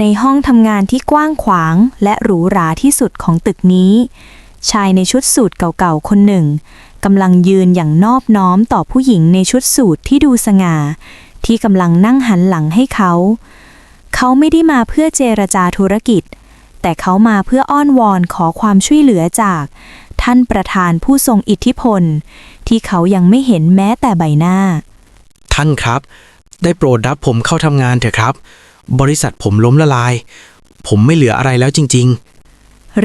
ในห้องทำงานที่กว้างขวางและหรูหราที่สุดของตึกนี้ ชายในชุดสูทเก่าๆคนหนึ่งกำลังยืนอย่างนอบน้อมต่อผู้หญิงในชุดสูทที่ดูสง่า ที่กำลังนั่งหันหลังให้เขา เขาไม่ได้มาเพื่อเจรจาธุรกิจ แต่เขามาเพื่ออ้อนวอนขอความช่วยเหลือจาก ท่านประธานผู้ทรงอิทธิพล ที่เขายังไม่เห็นแม้แต่ใบหน้า ท่านครับ ได้โปรดรับผมเข้าทำงานเถอะครับ บริษัทผมล้มละลาย ผมไม่เหลืออะไรแล้วจริง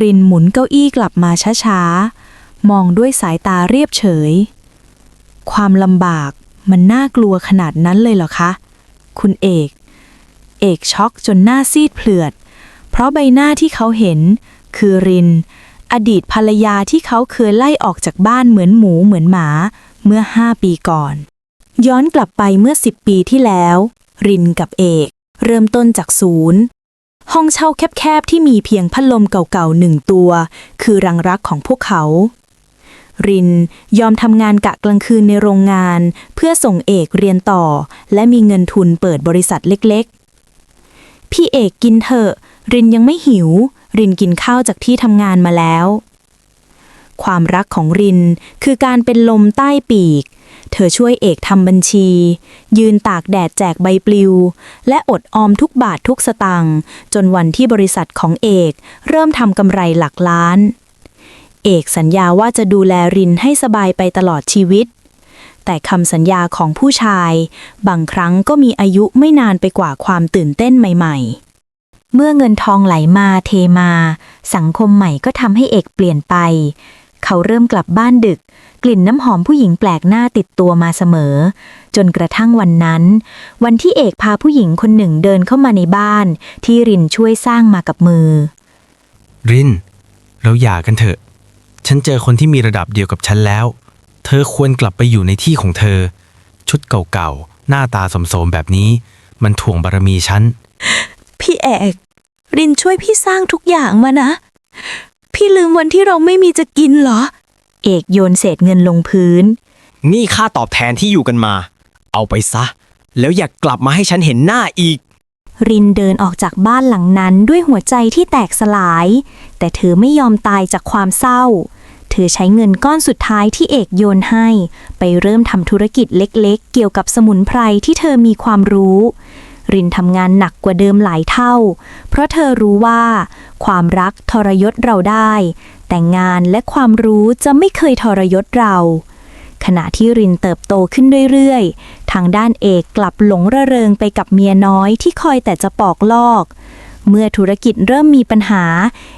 รินหมุนเก้าอี้กลับมาช้าๆ มองด้วยสายตาเรียบเฉย ความลำบากมันน่ากลัวขนาดนั้นเลยเหรอคะ คุณเอก เอกช็อกจนหน้าซีดเผลือด เพราะใบหน้าที่เขาเห็น คือริน อดีตภรรยาที่เขาเคยไล่ออกจากบ้านเหมือนหมูเหมือนหมาเมื่อห้าปีก่อน ย้อนกลับไปเมื่อสิบปีที่แล้ว รินกับเอก เริ่มต้นจากศูนย์ห้องเช่าแคบๆที่มีเพียงพัดลมเก่าๆหนึ่งตัว คือรังรักของพวกเขา รินยอมทำงานกะกลางคืนในโรงงาน เพื่อส่งเอกเรียนต่อ และมีเงินทุนเปิดบริษัทเล็กๆ พี่เอกกินเถอะ รินยังไม่หิว รินกินข้าวจากที่ทำงานมาแล้ว ความรักของรินคือการเป็นลมใต้ปีก เธอช่วยเอกทำบัญชี ยืนตากแดดแจกใบปลิว และอดออมทุกบาททุกสตางค์จนวันที่บริษัทของเอกเริ่มทำกำไรหลักล้าน เอกสัญญาว่าจะดูแลรินให้สบายไปตลอดชีวิต แต่คำสัญญาของผู้ชาย บางครั้งก็มีอายุไม่นานไปกว่าความตื่นเต้นใหม่ ๆเมื่อเงินทองไหลมาเทมา สังคมใหม่ก็ทำให้เอกเปลี่ยนไป เขาเริ่มกลับบ้านดึก กลิ่นน้ำหอมผู้หญิงแปลกหน้าติดตัวมาเสมอ จนกระทั่งวันนั้น วันที่เอกพาผู้หญิงคนหนึ่งเดินเข้ามาในบ้าน ที่รินช่วยสร้างมากับมือๆริน เราหย่ากันเถอะ ฉันเจอคนที่มีระดับเดียวกับฉันแล้ว เธอควรกลับไปอยู่ในที่ของเธอ ชุดเก่าๆ หน้าตาสมโสมแบบนี้ มันถ่วงบารมีฉัน พี่เอก รินช่วยพี่สร้างทุกอย่างมานะ พี่ลืมวันที่เราไม่มีจะกินเหรอ เอกโยนเศษเงินลงพื้น นี่ค่าตอบแทนที่อยู่กันมา เอาไปซะ แล้วอย่ากกลับมาให้ฉันเห็นหน้าอีก รินเดินออกจากบ้านหลังนั้นด้วยหัวใจที่แตกสลาย แต่เธอไม่ยอมตายจากความเศร้า เธอใช้เงินก้อนสุดท้ายที่เอกโยนให้ ไปเริ่มทำธุรกิจเล็กๆ เกี่ยวกับสมุนไพรที่เธอมีความรู้ รินทำงานหนักกว่าเดิมหลายเท่า เพราะเธอรู้ว่า ความรักทรยศเราได้ แต่งานและความรู้จะไม่เคยทรยศเรา ขณะที่รินเติบโตขึ้นเรื่อยๆ ทางด้านเอกกลับหลงระเริงไปกับเมียน้อยที่คอยแต่จะปอกลอก เมื่อธุรกิจเริ่มมีปัญหา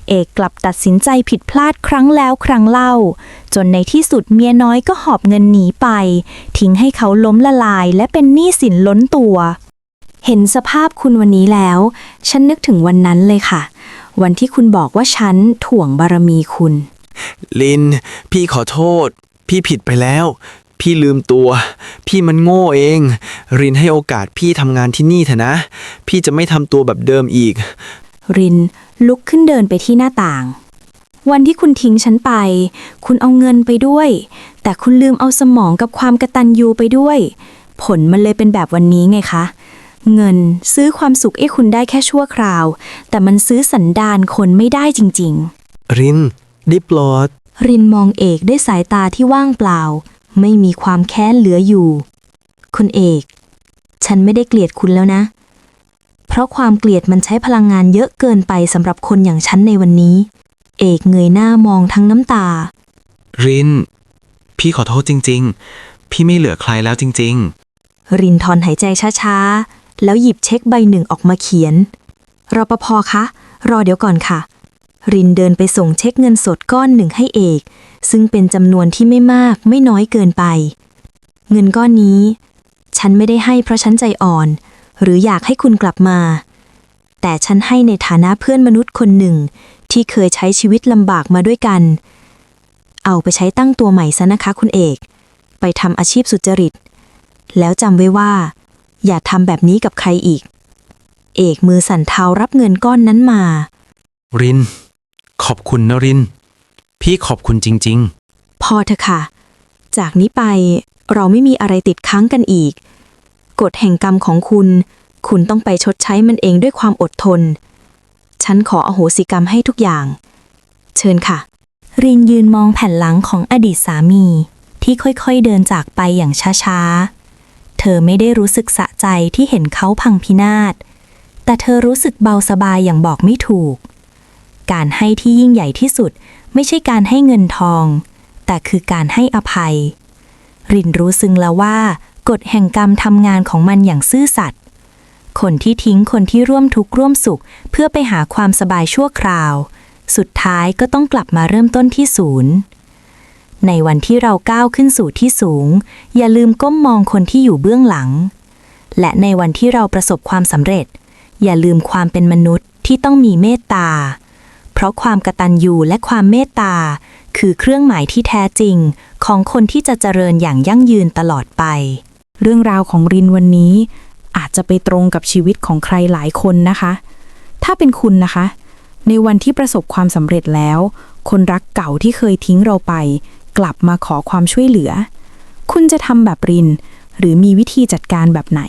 เอกกลับตัดสินใจผิดพลาดครั้งแล้วครั้งเล่า จนในที่สุดเมียน้อยก็หอบเงินหนีไป ทิ้งให้เขาล้มละลายและเป็นหนี้สินล้นตัว เห็นสภาพคุณวันนี้แล้ว ฉันนึกถึงวันนั้นเลยค่ะ วันที่คุณบอกว่าฉันถ่วงบารมีคุณ ลิน พี่ขอโทษ พี่ผิดไปแล้ว พี่ลืมตัว พี่มันโง่เอง รินให้โอกาสพี่ทำงานที่นี่เถอะนะ พี่จะไม่ทำตัวแบบเดิมอีก รินลุกขึ้นเดินไปที่หน้าต่าง วันที่คุณทิ้งฉันไป คุณเอาเงินไปด้วย แต่คุณลืมเอาสมองกับความกระตันยูไปด้วย ผลมันเลยเป็นแบบวันนี้ไงคะ เงินซื้อความสุขให้คุณได้แค่ชั่วคราว แต่มันซื้อสันดานคนไม่ได้จริง รินได้โปรดๆ รินมองเอกด้วยสายตาที่ว่างเปล่า ไม่มีความแค้นเหลืออยู่ คุณเอก ฉันไม่ได้เกลียดคุณแล้วนะ เพราะความเกลียดมันใช้พลังงานเยอะเกินไปสำหรับคนอย่างฉันในวันนี้ เอกเงยหน้ามองทั้งน้ำตา ริน พี่ขอโทษจริง ๆ พี่ไม่เหลือใครแล้วจริง รินทอนหายใจช้าๆ แล้วหยิบเช็คใบหนึ่งออกมาเขียนรปภคะ รอเดี๋ยวก่อนค่ะ รินเดินไปส่งเช็คเงินสดก้อนหนึ่งให้เอก ซึ่งเป็นจำนวนที่ไม่มากไม่น้อยเกินไป เงินก้อนนี้ ฉันไม่ได้ให้เพราะฉันใจอ่อน หรืออยากให้คุณกลับมา แต่ฉันให้ในฐานะเพื่อนมนุษย์คนหนึ่ง ที่เคยใช้ชีวิตลำบากมาด้วยกัน เอาไปใช้ตั้งตัวใหม่ซะนะคะคุณเอก ไปทำอาชีพสุจริต แล้วจำไว้ว่า อย่าทำแบบนี้กับใครอีก เอกมือสั่นเทารับเงินก้อนนั้นมาๆริน ขอบคุณนะริน พี่ขอบคุณจริง พอเถอะค่ะ จากนี้ไปเราไม่มีอะไรติดค้างกันอีก กฎแห่งกรรมของคุณ คุณต้องไปชดใช้มันเองด้วยความอดทน ฉันขออโหสิกรรมให้ทุกอย่าง เชิญค่ะ รินยืนมองแผ่นหลังของอดีตสามี ที่ค่อยๆเดินจากไปอย่างช้าๆ เธอไม่ได้รู้สึกสะ ใจที่เห็นเขาพังพินาศ แต่เธอรู้สึกเบาสบายอย่างบอกไม่ถูก การให้ที่ยิ่งใหญ่ที่สุดไม่ใช่การให้เงินทอง แต่คือการให้อภัย รินรู้ซึ้งแล้วว่ากฎแห่งกรรมทำงานของมันอย่างซื่อสัตย์ คนที่ทิ้งคนที่ร่วมทุกข์ร่วมสุข เพื่อไปหาความสบายชั่วคราว สุดท้ายก็ต้องกลับมาเริ่มต้นที่ศูนย์ ในวันที่เราก้าวขึ้นสู่ที่สูง อย่าลืมก้มมองคนที่อยู่เบื้องหลัง และในวันที่เราประสบความสำเร็จ อย่าลืมความเป็นมนุษย์ที่ต้องมีเมตตา เพราะความกตัญญูและความเมตตา คือเครื่องหมายที่แท้จริง ของคนที่จะเจริญอย่างยั่งยืนตลอดไป เรื่องราวของรินวันนี้ อาจจะไปตรงกับชีวิตของใครหลายคนนะคะ ถ้าเป็นคุณนะคะ ในวันที่ประสบความสำเร็จแล้ว คนรักเก่าที่เคยทิ้งเราไป กลับมาขอความช่วยเหลือ คุณจะทำแบบริน หรือมีวิธีจัดการแบบไหน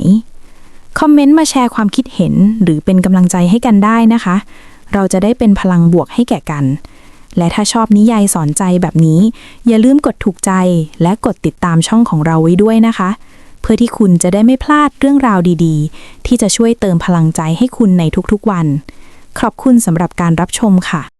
คอมเมนต์มาแชร์ความคิดเห็น หรือเป็นกำลังใจให้กันได้นะคะ เราจะได้เป็นพลังบวกให้แก่กัน และถ้าชอบนิยายสอนใจแบบนี้ อย่าลืมกดถูกใจและกดติดตามช่องของเราไว้ด้วยนะคะ เพื่อที่คุณจะได้ไม่พลาดเรื่องราวดีๆ ที่จะช่วยเติมพลังใจให้คุณในทุกๆวัน ขอบคุณสำหรับการรับชมค่ะ